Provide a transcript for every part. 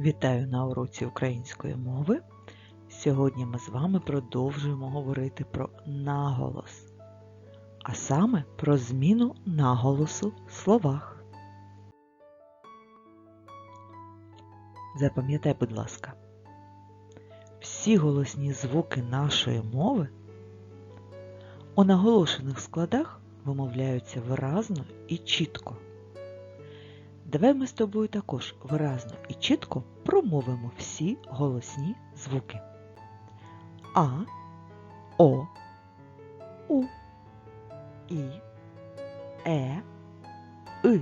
Вітаю на уроці української мови. Сьогодні ми з вами продовжуємо говорити про наголос, а саме про зміну наголосу в словах. Запам'ятай, будь ласка, всі голосні звуки нашої мови у наголошених складах вимовляються виразно і чітко. Давай ми з тобою також виразно і чітко промовимо всі голосні звуки. А, О, У, І, Е, И.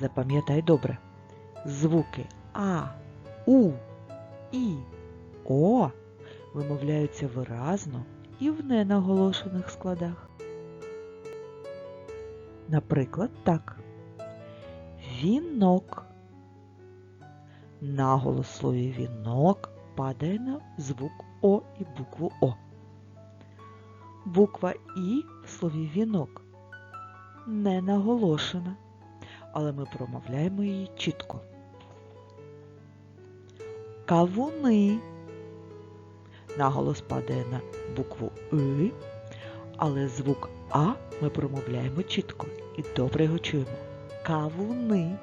Запам'ятай добре. Звуки А, У, І, О вимовляються виразно і в ненаголошених складах. Наприклад, так. Вінок. Наголос слові вінок падає на звук О і букву О. Буква І в слові вінок не наголошена, але ми промовляємо її чітко. Кавуни. Наголос падає на букву И, але звук А ми промовляємо чітко і добре його чуємо. Кавуни.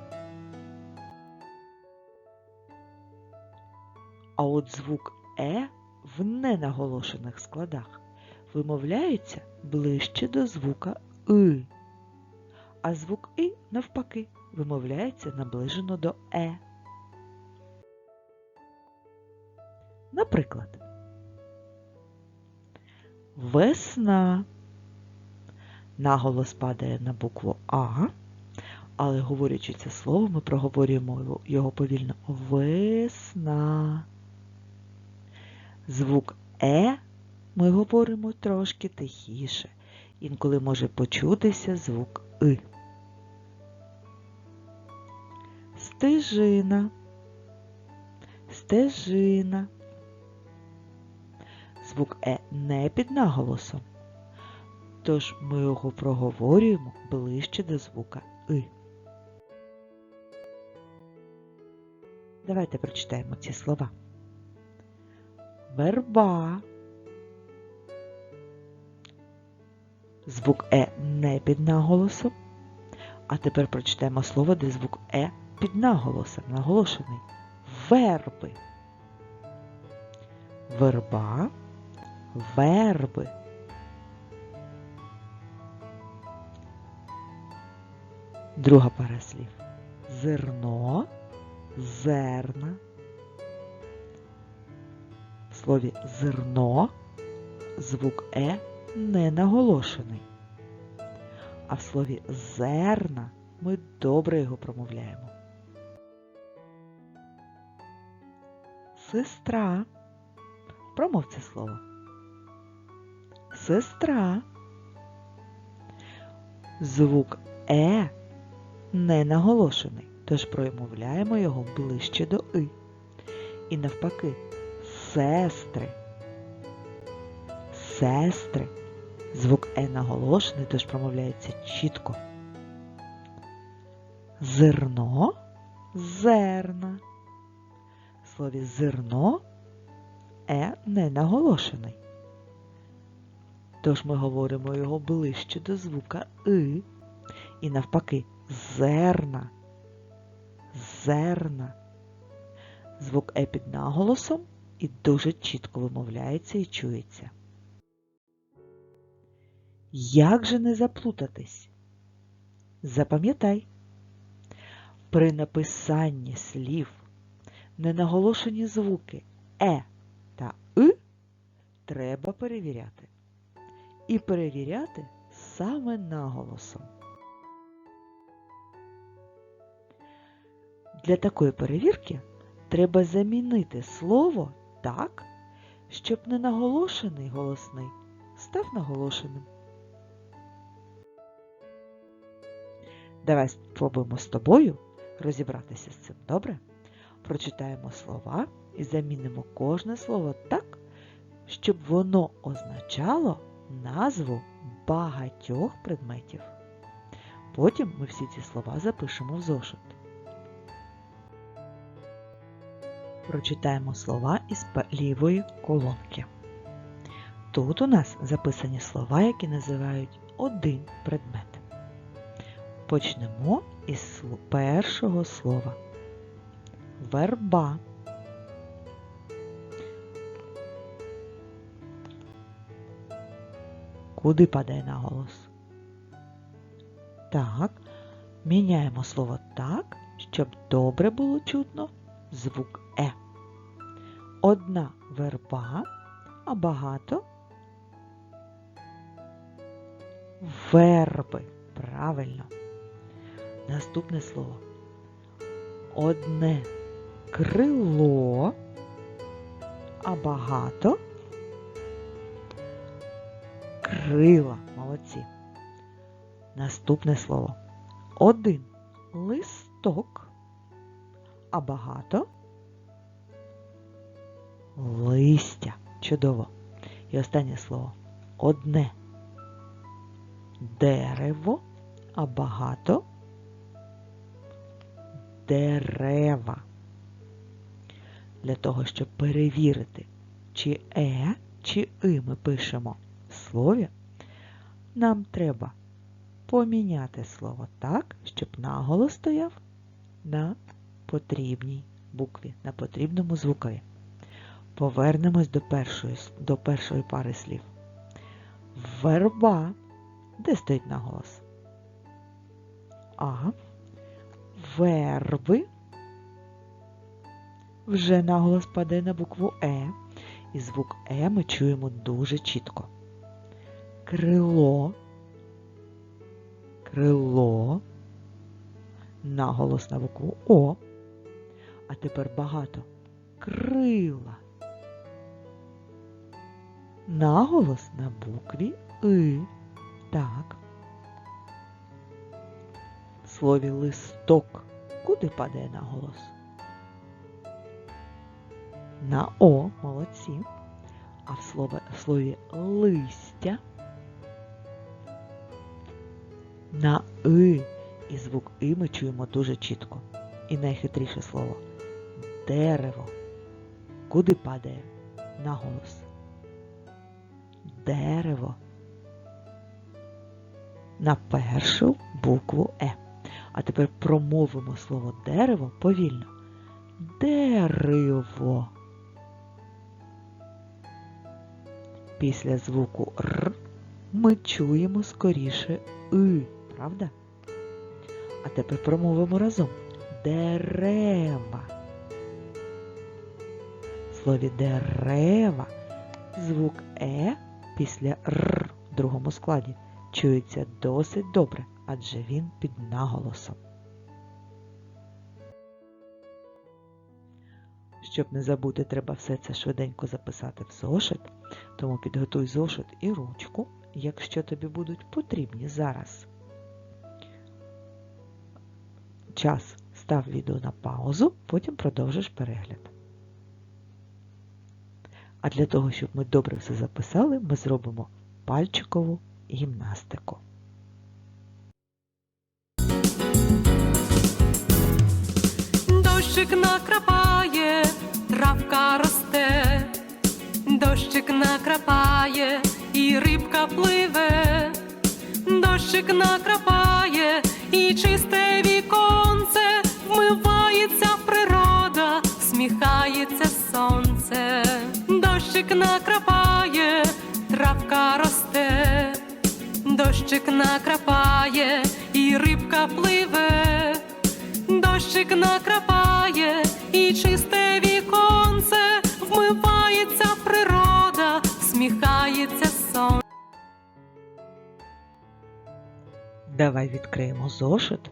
А от звук Е в ненаголошених складах вимовляється ближче до звука И. А звук И навпаки вимовляється наближено до Е. Наприклад, весна. Наголос падає на букву А, але говорячи це слово, ми проговорюємо його повільно весна. Звук Е ми говоримо трошки тихіше. Інколи може почутися звук И. Стежина. Стежина. Звук Е не під наголосом. Тож ми його проговорюємо ближче до звука И. Давайте прочитаємо ці слова. Верба. Звук Е не під наголосом. А тепер прочитаємо слово, де звук Е під наголосом, наголошений. Верби. Верба. Верби. Друга пара слів. Зерно, зерна. В слові зерно звук Е не наголошений. А в слові зерна ми добре його промовляємо. Сестра. Промов це слово. Сестра. Звук Е не наголошений, тож промовляємо його ближче до И. І навпаки, сестри. Сестри. Звук Е наголошений, тож промовляється чітко. Зерно зерна. В слові зерно Е не наголошений. Тож ми говоримо його ближче до звука И. І навпаки, зерна. Зерна. Звук Е під наголосом і дуже чітко вимовляється і чується. Як же не заплутатись? Запам'ятай, при написанні слів ненаголошені звуки Е та И треба перевіряти. І перевіряти саме наголосом. Для такої перевірки треба замінити слово так, щоб ненаголошений голосний став наголошеним. Давай спробуємо з тобою розібратися з цим добре. Прочитаємо слова і замінимо кожне слово так, щоб воно означало назву багатьох предметів. Потім ми всі ці слова запишемо в зошит. Прочитаємо слова із лівої колонки. Тут у нас записані слова, які називають один предмет. Почнемо із першого слова. Верба. Куди падає наголос? Так, міняємо слово так, щоб добре було чутно звук Е. Одна верба, а багато верби. Правильно. Наступне слово. Одне крило, а багато крила. Молодці. Наступне слово. Один листок, а багато листя. Чудово. І останнє слово. Одне дерево, а багато дерева. Для того, щоб перевірити, чи е, чи и ми пишемо слові, нам треба поміняти слово так, щоб наголос стояв на потрібній букві, на потрібному звукові. Повернемось до першої, до першої пари слів. Верба. Де стоїть наголос? А. Верби. Вже наголос паде на букву Е. І звук Е ми чуємо дуже чітко. Крило. Крило. Наголос на букву О. А тепер багато. Крила. Наголос на букві И. Так. В слові листок. Куди падає наголос? На О, молодці. А в слові, в слові листя на И. І звук И ми чуємо дуже чітко. І найхитріше слово дерево. Куди падає наголос? Дерево. На першу букву Е. А тепер промовимо слово дерево повільно. Дерево. Після звуку Р ми чуємо скоріше И, правда? А тепер промовимо разом. Дерева. В слові дерева звук Е після Р в другому складі чується досить добре, адже він під наголосом. Щоб не забути, треба все це швиденько записати в зошит, тому підготуй зошит і ручку, якщо тобі будуть потрібні зараз. Час став відео на паузу, потім продовжиш перегляд. А для того, щоб ми добре все записали, ми зробимо пальчикову гімнастику. Дощик накрапає, травка росте, дощик накрапає, і рибка пливе, дощик накрапає, і чисте дощик накрапає, травка росте, дощик накрапає, і рибка пливе. Дощик накрапає і чисте віконце, вмивається природа, сміхається сон. Давай відкриємо зошит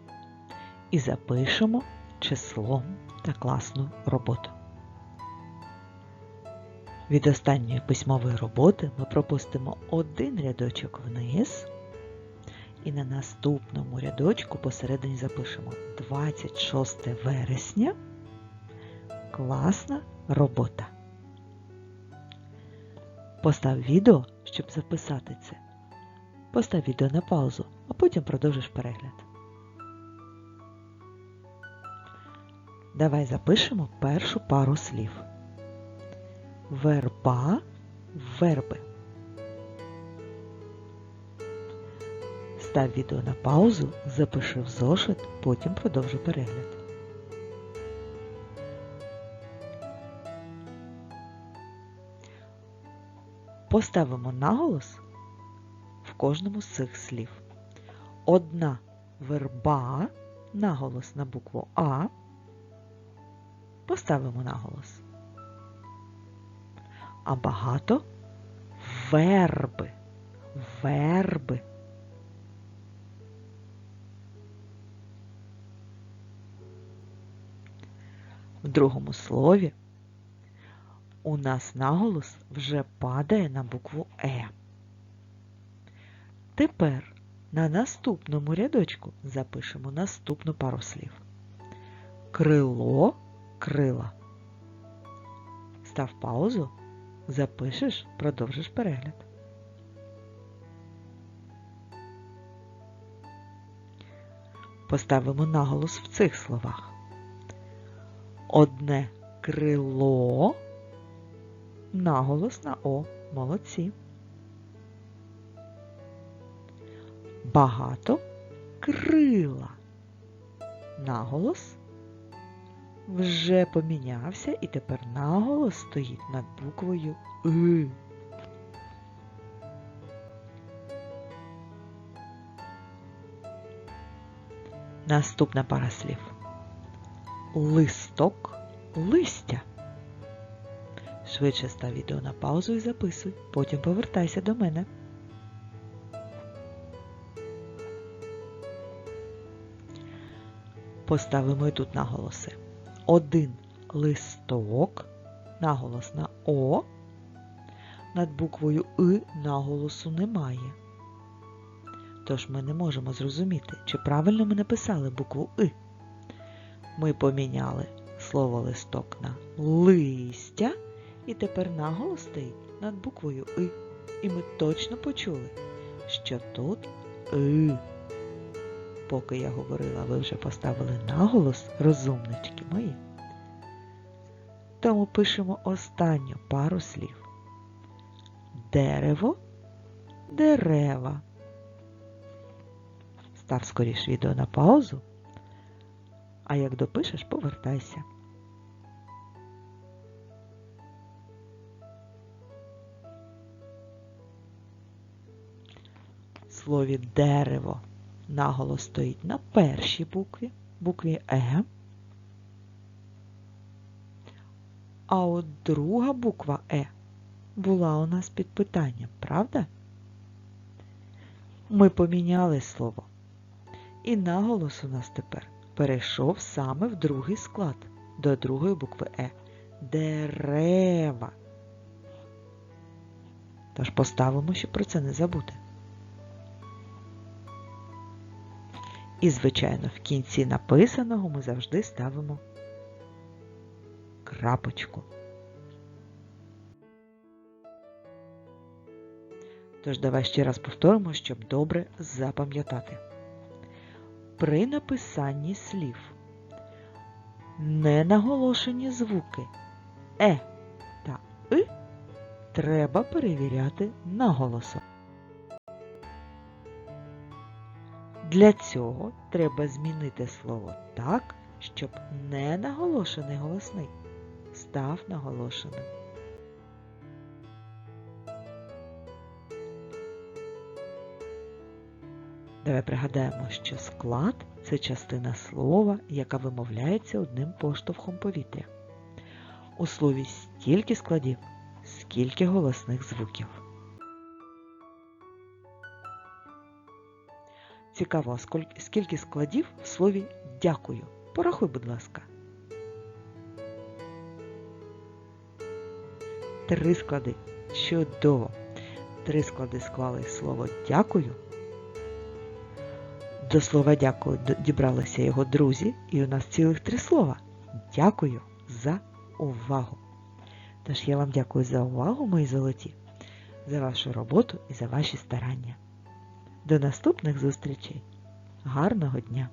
і запишемо число та класну роботу. Від останньої письмової роботи ми пропустимо один рядочок вниз. І на наступному рядочку посередині запишемо 26 вересня. Класна робота. Постав відео, щоб записати це. Постав відео на паузу, а потім продовжиш перегляд. Давай запишемо першу пару слів. Верба, верби. Став відео на паузу, запиши в зошит, потім продовжу перегляд. Поставимо наголос в кожному з цих слів. Одна верба, наголос на букву А. Поставимо наголос. А багато верби. Верби. В другому слові у нас наголос вже падає на букву Е. Тепер на наступному рядочку запишемо наступну пару слів. Крило, крила. Став паузу, запишеш, продовжиш перегляд. Поставимо наголос в цих словах. Одне крило, наголос на О. Молодці. Багато крила. Наголос вже помінявся і тепер наголос стоїть над буквою И. Наступна пара слів. Листок, листя. Швидше став відео на паузу і записуй. Потім повертайся до мене. Поставимо і тут наголоси. Один листок, наголос на О. Над буквою И наголосу немає. Тож ми не можемо зрозуміти, чи правильно ми написали букву И. Ми поміняли слово листок на листя, і тепер наголос стоїть над буквою И. І ми точно почули, що тут И. Поки я говорила, ви вже поставили наголос, розумнички мої. Тому пишемо останню пару слів. Дерево, дерева. Став скоріш відео на паузу, а як допишеш, повертайся. Слові дерево наголос стоїть на першій букві, букві Е. А от друга буква Е була у нас під питанням, правда? Ми поміняли слово. І наголос у нас тепер перейшов саме в другий склад до другої букви Е. Дерева. Тож поставимо, щоб про це не забути. І, звичайно, в кінці написаного ми завжди ставимо крапочку. Тож давай ще раз повторимо, щоб добре запам'ятати. При написанні слів ненаголошені звуки Е та И треба перевіряти наголосом. Для цього треба змінити слово так, щоб ненаголошений голосний став наголошеним. Давай пригадаємо, що склад це частина слова, яка вимовляється одним поштовхом повітря. У слові стільки складів, скільки голосних звуків. Цікаво, скільки складів в слові дякую. Порахуй, будь ласка. Три склади. Чудово! Три склади склали слово дякую. До слова дякую дібралися його друзі, і у нас цілих три слова. Дякую за увагу. Тож я вам дякую за увагу, мої золоті, за вашу роботу і за ваші старання. До наступних зустрічей. Гарного дня!